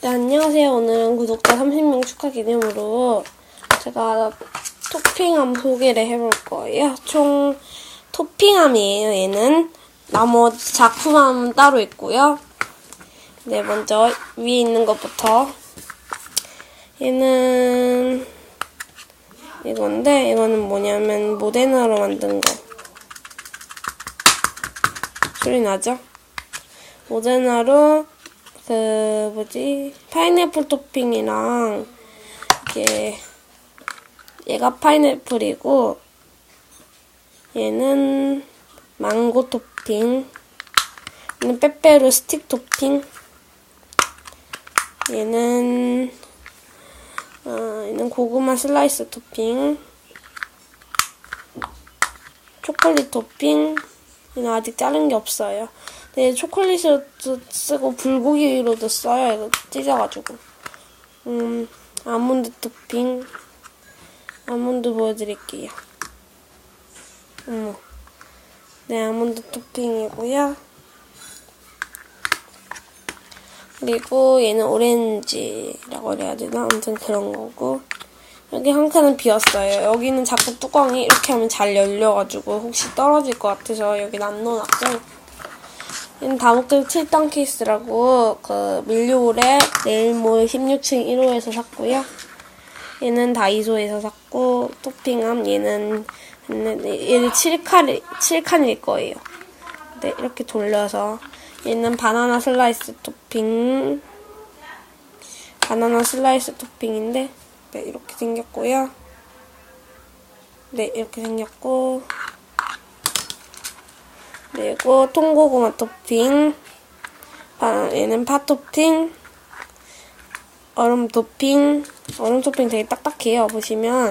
네, 안녕하세요. 오늘은 구독자 30명 축하 기념으로 제가 토핑함 소개를 해볼 거예요. 총 토핑함이에요, 얘는. 나머지 작품함 따로 있고요. 네, 먼저 위에 있는 것부터. 얘는 이건데, 이거는 뭐냐면 모데나로 만든 거. 소리 나죠? 모데나로 그 뭐지? 파인애플 토핑이랑 이게 얘가 파인애플이고 얘는 망고 토핑 얘는 빼빼로 스틱 토핑 얘는 어, 얘는 고구마 슬라이스 토핑 초콜릿 토핑. 얘는 아직 자른 게 없어요 네, 초콜릿을 쓰고 불고기로도 써요. 이거 찢어가지고. 음, 아몬드 토핑. 아몬드 보여드릴게요. 어머. 네, 아몬드 토핑이고요. 그리고 얘는 오렌지라고 해야 되나? 아무튼 그런 거고. 여기 한 칸은 비었어요. 여기는 자꾸 뚜껑이 이렇게 하면 잘 열려가지고 혹시 떨어질 것 같아서 여기는 안 넣어놨고. 얘는 다목적 7단 케이스라고 그 밀리올의 네일몰 16층 1호에서 샀고요. 얘는 다이소에서 샀고 토핑함 얘는 얘는 7칸 7칸일 거예요. 네 이렇게 돌려서 얘는 바나나 슬라이스 토핑 바나나 슬라이스 토핑인데 네 이렇게 생겼고요. 네 이렇게 생겼고 그리고 통고구마 토핑, 얘는 파 토핑, 얼음 토핑, 얼음 토핑 되게 딱딱해요. 보시면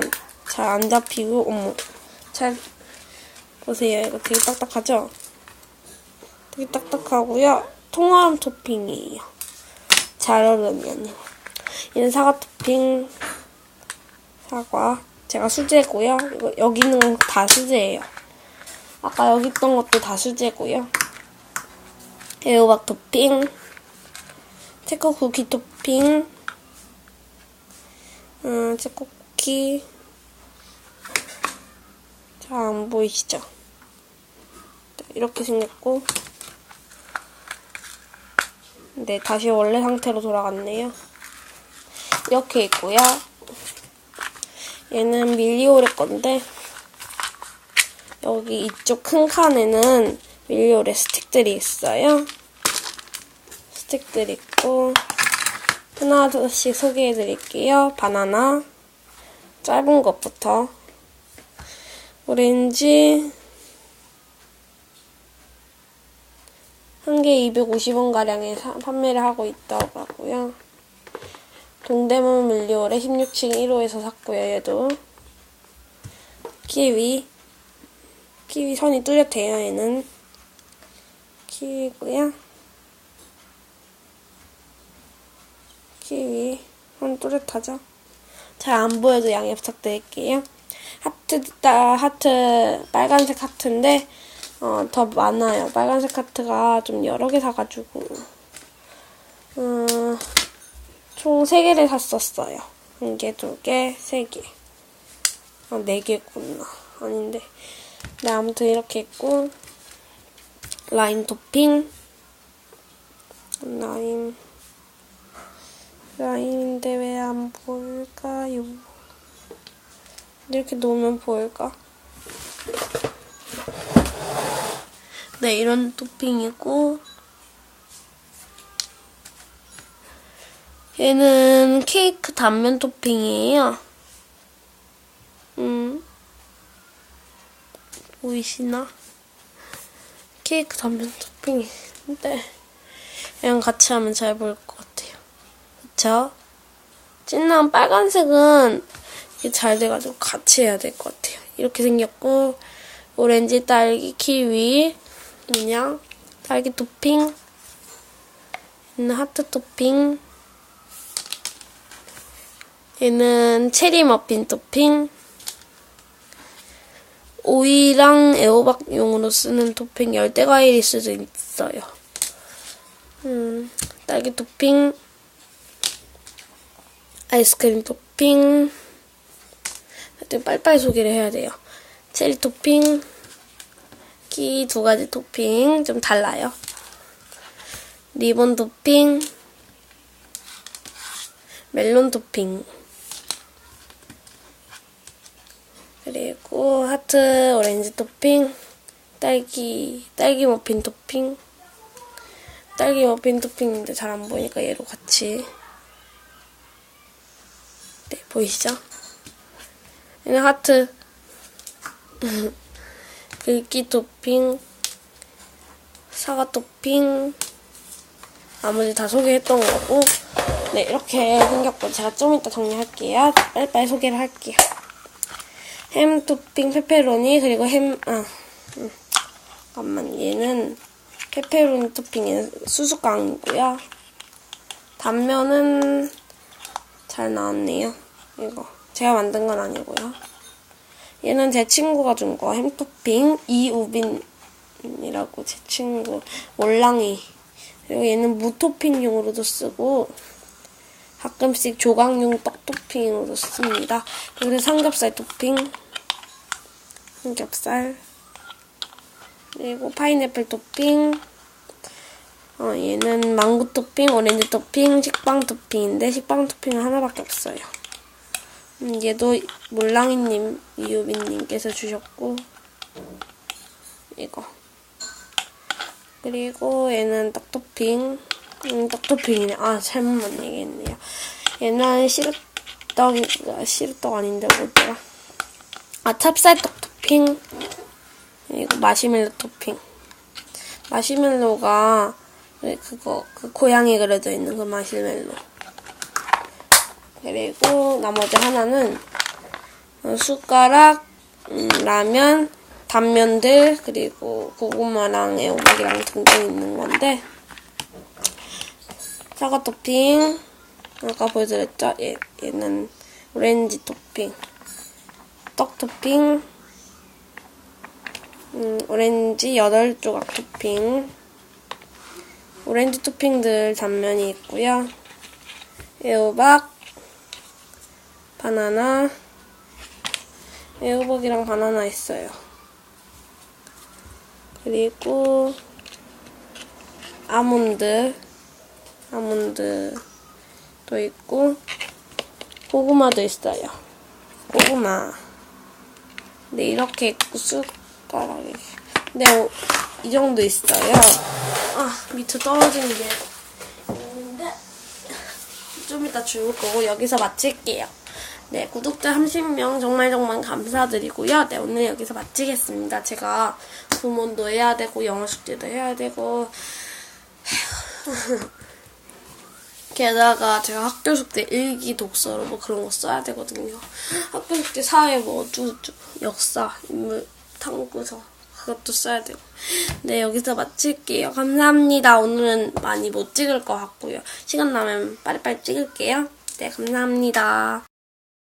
잘 안 잡히고, 어머, 잘 보세요. 이거 되게 딱딱하죠? 되게 딱딱하고요. 통얼음 토핑이에요. 잘 얼으면요. 얘는 사과 토핑, 사과. 제가 수제고요. 이거 여기 있는 건 다 수제예요. 아까 여기 있던 것도 다 수제고요. 애호박 토핑, 체코 쿠키 토핑, 음, 체코 쿠키. 잘 안 보이시죠? 네, 이렇게 생겼고, 네, 다시 원래 상태로 돌아갔네요. 이렇게 있고요. 얘는 밀리오레 건데, 여기 이쪽 큰 칸에는 밀리오레 스틱들이 있어요. 스틱들 있고 하나씩 소개해 드릴게요. 바나나 짧은 것부터 오렌지 한개 250원가량에 판매를 하고 있다고 하고요. 동대문 밀리오레 16층 1호에서 샀고요. 얘도 키위 키위 선이 뚜렷해요, 얘는. 키위고요. 키위 선 뚜렷하죠? 잘 안 보여도 양해 부탁드릴게요. 하트, 따, 하트, 빨간색 하트인데, 어, 더 많아요. 빨간색 하트가 좀 여러 개 사가지고, 어, 총 3개를 샀었어요. 한 개, 두 개, 세 개. 아, 네 개구나. 아닌데. 네, 아무튼 이렇게 있고 라임 토핑 라임 라임인데 왜 안 보일까요? 이렇게 놓으면 보일까? 네, 이런 토핑이고 얘는 케이크 단면 토핑이에요. 음. 보이시나? 케이크 단면 토핑인데 얘랑 같이 하면 잘 보일 것 같아요. 그쵸? 진한 빨간색은 이게 잘 돼가지고 같이 해야 될 것 같아요. 이렇게 생겼고 오렌지, 딸기, 키위 그냥 딸기 토핑 얘는 하트 토핑 얘는 체리 머핀 토핑 오이랑 애호박용으로 쓰는 토핑 열대과일이 수도 있어요. 음, 딸기 토핑, 아이스크림 토핑. 하여튼 빨리빨리 소개를 해야 돼요. 체리 토핑. 키두 가지 토핑. 좀 달라요. 리본 토핑. 멜론 토핑. 그리고 하트 오렌지 토핑. 딸기, 딸기 머핀 토핑. 딸기 머핀 토핑인데 잘 안 보이니까 얘로 같이. 네, 보이시죠? 얘는 하트. 글귀 토핑. 사과 토핑. 나머지 다 소개했던 거고. 네, 이렇게 생겼고, 제가 좀 이따 정리할게요. 빨리빨리 소개를 할게요. 햄 토핑 페페로니, 그리고 햄, 아, 음, 잠깐만, 얘는 페페로니 토핑은 수수깡이고요. 단면은 잘 나왔네요. 이거. 제가 만든 건 아니고요. 얘는 제 친구가 준 거, 햄 토핑, 이우빈이라고 제 친구, 몰랑이. 그리고 얘는 무 토핑용으로도 쓰고, 가끔씩 조각용 떡 토핑으로 씁니다. 그리고 삼겹살 토핑, 삼겹살, 그리고 파인애플 토핑, 어, 얘는 망고 토핑, 오렌지 토핑, 식빵 토핑인데 식빵 토핑은 하나밖에 없어요. 음, 얘도 몰랑이님, 이유빈님께서 주셨고, 이거. 그리고 얘는 떡 토핑, 음, 떡 토핑이네. 아, 잘못 얘기했네요. 얘는 시루떡이, 아, 시루떡 아닌데 뭐더라. 아, 찹쌀떡 토핑. 그리고 마시멜로 토핑. 마시멜로가 네, 그거 그 고양이 그려져 있는 그 마시멜로. 그리고 나머지 하나는 어, 숟가락, 음, 라면, 단면들 그리고 고구마랑 애호박이랑 등등 있는 건데 사과 토핑 아까 보여드렸죠? 얘, 얘는 오렌지 토핑 떡 토핑 음, 오렌지 8조각 토핑. 오렌지 토핑들 단면이 있고요. 애호박 바나나. 애호박이랑 바나나 있어요. 그리고 아몬드 아몬드도 있고 고구마도 있어요. 고구마. 네 이렇게 있 고 숟가락이 네, 어, 이 정도 있어요 아 밑에 떨어지는 게 있는데 좀 이따 줄 거고 여기서 마칠게요 네, 구독자 30명 정말 정말 감사드리고요. 네, 오늘 여기서 마치겠습니다. 제가 부문도 해야 되고 영어 숙제도 해야 되고 게다가 제가 학교 숙제 일기 독서로 뭐 그런 거 써야 되거든요. 학교 숙제 사회 뭐 어쩌고저쩌고 역사, 인물, 탐구서 그것도 써야 되고. 네, 여기서 마칠게요. 감사합니다. 오늘은 많이 못 찍을 것 같고요. 시간 나면 빨리빨리 찍을게요. 네, 감사합니다.